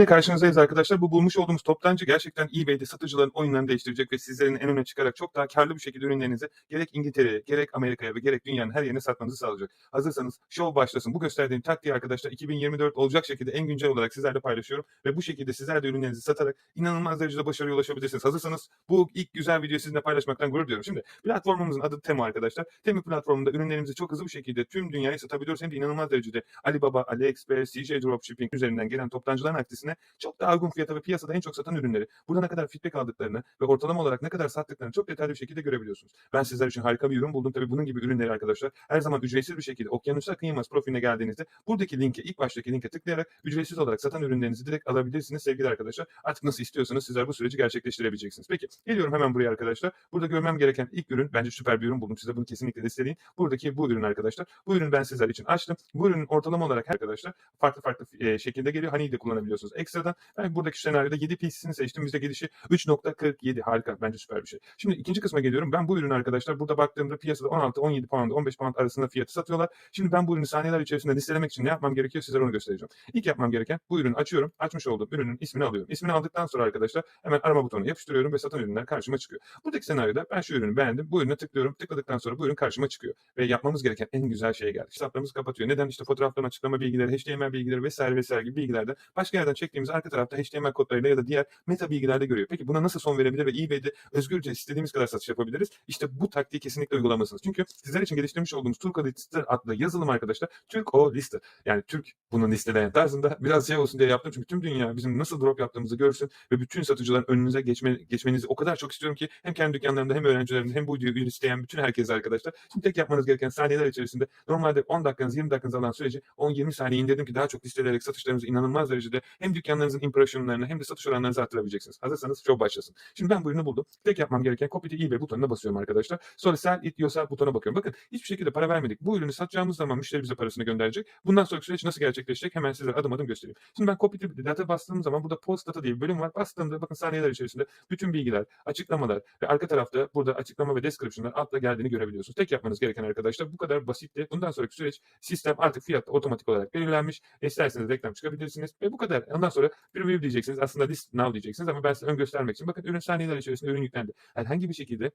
Yine karşınızdayız arkadaşlar. Bu bulmuş olduğumuz toptancı gerçekten eBay'de satıcıların oyunlarını değiştirecek ve sizlerin en öne çıkarak çok daha karlı bir şekilde ürünlerinizi gerek İngiltere'ye, gerek Amerika'ya ve gerek dünyanın her yerine satmanızı sağlayacak. Hazırsanız show başlasın. Bu gösterdiğim taktiği arkadaşlar 2024 olacak şekilde en güncel olarak sizlerle paylaşıyorum ve bu şekilde sizler de ürünlerinizi satarak inanılmaz derecede başarıya ulaşabilirsiniz. Hazırsanız bu ilk güzel videoyu sizinle paylaşmaktan gurur duyuyorum. Şimdi platformumuzun adı Temu arkadaşlar. Temu platformunda ürünlerimizi çok hızlı bir şekilde tüm dünyaya satabiliyoruz. Hem de inanılmaz derecede Alibaba, AliExpress, CJ Dropshipping üzerinden gelen toptancıların aktisine çok daha uygun fiyata ve piyasada en çok satan ürünleri, burada ne kadar feedback aldıklarını ve ortalama olarak ne kadar sattıklarını çok detaylı bir şekilde görebiliyorsunuz. Ben sizler için harika bir ürün buldum. Tabii bunun gibi ürünleri arkadaşlar her zaman ücretsiz bir şekilde Okyanus'a Kıyılmaz profiline geldiğinizde buradaki linke, ilk baştaki linke tıklayarak ücretsiz olarak satan ürünlerinizi direkt alabilirsiniz sevgili arkadaşlar. Artık nasıl istiyorsanız sizler bu süreci gerçekleştirebileceksiniz. Peki geliyorum hemen buraya arkadaşlar. Burada görmem gereken ilk ürün bence süper bir ürün buldum. Size bunu kesinlikle listeleyin. Buradaki bu ürün arkadaşlar. Bu ürünü ben sizler için açtım. Bu ürünün ortalama olarak arkadaşlar farklı farklı şekilde geliyor. Honey'i de kullanabiliyorsunuz ekstradan. Ben buradaki senaryoda 7 PC'sini seçtim. Bize gelişi 3.47 harika. Bence süper bir şey. Şimdi ikinci kısma geliyorum. Ben bu ürünü arkadaşlar burada baktığımda piyasada 16-17 pound, 15 pound arasında fiyatı satıyorlar. Şimdi ben bu ürünü saniyeler içerisinde listelemek için ne yapmam gerekiyor sizlere onu göstereceğim. İlk yapmam gereken bu ürünü açıyorum. Açmış olduğum ürünün ismini alıyorum. İsmini aldıktan sonra arkadaşlar hemen arama butonuna yapıştırıyorum ve satan ürünler karşıma çıkıyor. Buradaki senaryoda ben şu ürünü beğendim. Bu ürüne tıklıyorum. Tıkladıktan sonra bu ürün karşıma çıkıyor. Ve yapmamız gereken en güzel şeye geldik. Hesaplarımızı kapatıyor. Neden? İşte fotoğrafların açıklama bilgileri, HTML bilgileri vesaire vesaire gibi bilgilerden başka yerden çektiğimiz arka tarafta HTML kodlarıyla ya da diğer meta bilgilerde görüyor. Peki buna nasıl son verebilir ve eBay'de özgürce istediğimiz kadar satış yapabiliriz? İşte bu taktiği kesinlikle uygulamalısınız. Çünkü sizler için geliştirmiş olduğumuz Turko Lister adlı yazılım arkadaşlar Türk o liste. Yani Türk bunu listeleyen tarzında biraz şey olsun diye yaptım. Çünkü tüm dünya bizim nasıl drop yaptığımızı görsün ve bütün satıcıların önünüze geçme, geçmenizi o kadar çok istiyorum ki hem kendi dükkanlarımda hem öğrencilerimde hem bu videoyu isteyen bütün herkese arkadaşlar. Şimdi tek yapmanız gereken saniyeler içerisinde normalde 10 dakikanız 20 dakikanız alan süreci 10-20 saniye indirdim ki daha çok listeleyerek satışlarınızı inanılmaz derecede hem dükkanlarınızın impressionlarını hem de satış oranlarınızı arttırabileceksiniz. Hazırsanız show başlasın. Şimdi ben bu ürünü buldum. Tek yapmam gereken copy to eBay butonuna basıyorum arkadaşlar. Sonra sell it yourself butona bakıyorum. Bakın hiçbir şekilde para vermedik. Bu ürünü satacağımız zaman müşteri bize parasını gönderecek. Bundan sonraki süreç nasıl gerçekleşecek hemen size adım adım göstereyim. Şimdi ben copy to data bastığım zaman burada post data diye bir bölüm var. Bastığımda bakın saniyeler içerisinde bütün bilgiler, açıklamalar ve arka tarafta burada açıklama ve description'lar altta geldiğini görebiliyorsunuz. Tek yapmanız gereken arkadaşlar bu kadar basitti. Bundan sonraki süreç sistem artık fiyatta otomatik olarak belirlenmiş. İsterseniz reklam çıkabilirsiniz ve bu kadar. Ondan sonra preview diyeceksiniz. Aslında list now diyeceksiniz ama ben size ön göstermek için bakın ürün saniyeler içerisinde ürün yüklendi. Herhangi bir şekilde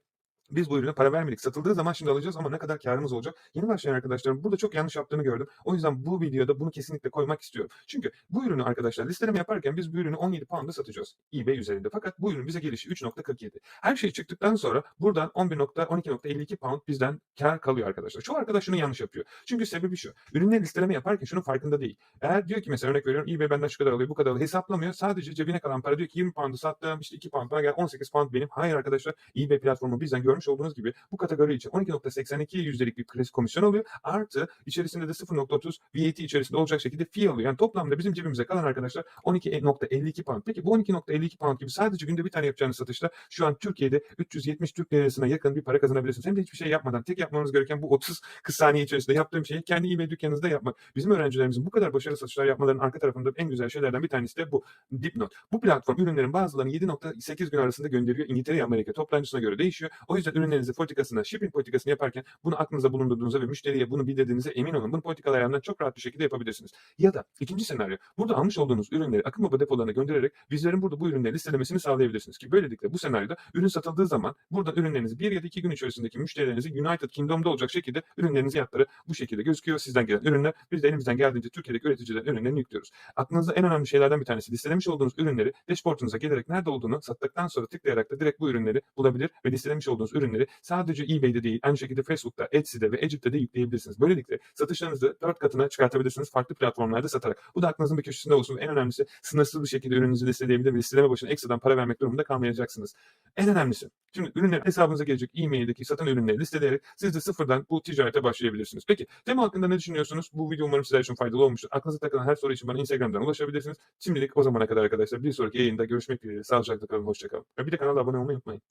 biz bu ürüne para vermedik. Satıldığı zaman şimdi alacağız ama ne kadar karımız olacak? Yeni başlayan arkadaşlarım burada çok yanlış yaptığını gördüm. O yüzden bu videoda bunu kesinlikle koymak istiyorum. Çünkü bu ürünü arkadaşlar listeleme yaparken biz bu ürünü 17 pound'a satacağız. eBay üzerinde. Fakat bu ürün bize gelişi 3.47. Her şey çıktıktan sonra buradan 11.12.52 pound bizden kar kalıyor arkadaşlar. Çoğu arkadaş şunu yanlış yapıyor. Çünkü sebebi şu. Ürünleri listeleme yaparken şunun farkında değil. Eğer diyor ki mesela örnek veriyorum eBay benden şu kadar alıyor bu kadar alıyor. Hesaplamıyor. Sadece cebine kalan para diyor ki 20 pound'u sattım işte 2 pound bana gel 18 pound benim. Hayır arkadaşlar eBay platformu bizden görmüş olduğunuz gibi bu kategori için 12.82 yüzdelik bir klasik komisyon alıyor. Artı içerisinde de 0.30 VAT içerisinde olacak şekilde fee alıyor. Yani toplamda bizim cebimize kalan arkadaşlar 12.52 pound. Peki bu 12.52 pound gibi sadece günde bir tane yapacağınız satışta şu an Türkiye'de 370 Türk lirasına yakın bir para kazanabilirsiniz. Hem de hiçbir şey yapmadan tek yapmanız gereken bu 30 kısa saniye içerisinde yaptığım şeyi kendi eBay dükkanınızda yapmak. Bizim öğrencilerimizin bu kadar başarılı satışlar yapmalarının arka tarafında en güzel şeylerden bir tanesi de bu. Dipnot. Bu platform ürünlerin bazılarını 7.8 gün arasında gönderiyor. İngiltere, Amerika toptancısına göre değişiyor. O yüzden ürünlerinizi politikasına, shipping politikasını yaparken bunu aklınıza bulundurduğunuza ve müşteriye bunu bildirdiğinize emin olun. Bunu politikalar ayarından çok rahat bir şekilde yapabilirsiniz. Ya da ikinci senaryo. Burada almış olduğunuz ürünleri akım baba depolarına göndererek bizlerin burada bu ürünleri listelemesini sağlayabilirsiniz ki böylelikle bu senaryoda ürün satıldığı zaman burada ürünlerinizi bir ya da iki gün içerisindeki müşterilerinizi United Kingdom'da olacak şekilde ürünlerinizi yaptırı bu şekilde gözüküyor. Sizden gelen ürünler biz de elimizden geldiğince Türkiye'deki üreticilerin ürünlerini yüklüyoruz. Aklınızda en önemli şeylerden bir tanesi listelemiş olduğunuz ürünleri dashboard'unuza gelerek nerede olduğunu sattıktan sonra tıklayarak da direkt bu ürünleri bulabilir ve listelemiş olduğunuz ürünleri sadece eBay'de değil aynı şekilde Facebook'ta, Etsy'de ve Egypt'te de yükleyebilirsiniz. Böylelikle satışlarınızı dört katına çıkartabilirsiniz farklı platformlarda satarak. Bu da aklınızın bir köşesinde olsun. En önemlisi sınırsız bir şekilde ürününüzü listeleyebilir ve listeleme başına ekstradan para vermek durumunda kalmayacaksınız. En önemlisi şimdi ürünler hesabınıza gelecek e-maildeki satan ürünleri listeleyerek siz de sıfırdan bu ticarete başlayabilirsiniz. Peki tema hakkında ne düşünüyorsunuz? Bu video umarım sizler için faydalı olmuştur. Aklınıza takılan her soru için bana Instagram'dan ulaşabilirsiniz. Şimdilik o zamana kadar arkadaşlar bir sonraki yayında görüşmek dileğiyle. Sağlıcakla kalın, hoşçakalın. Bir de kanala abone olmayı unutmayın.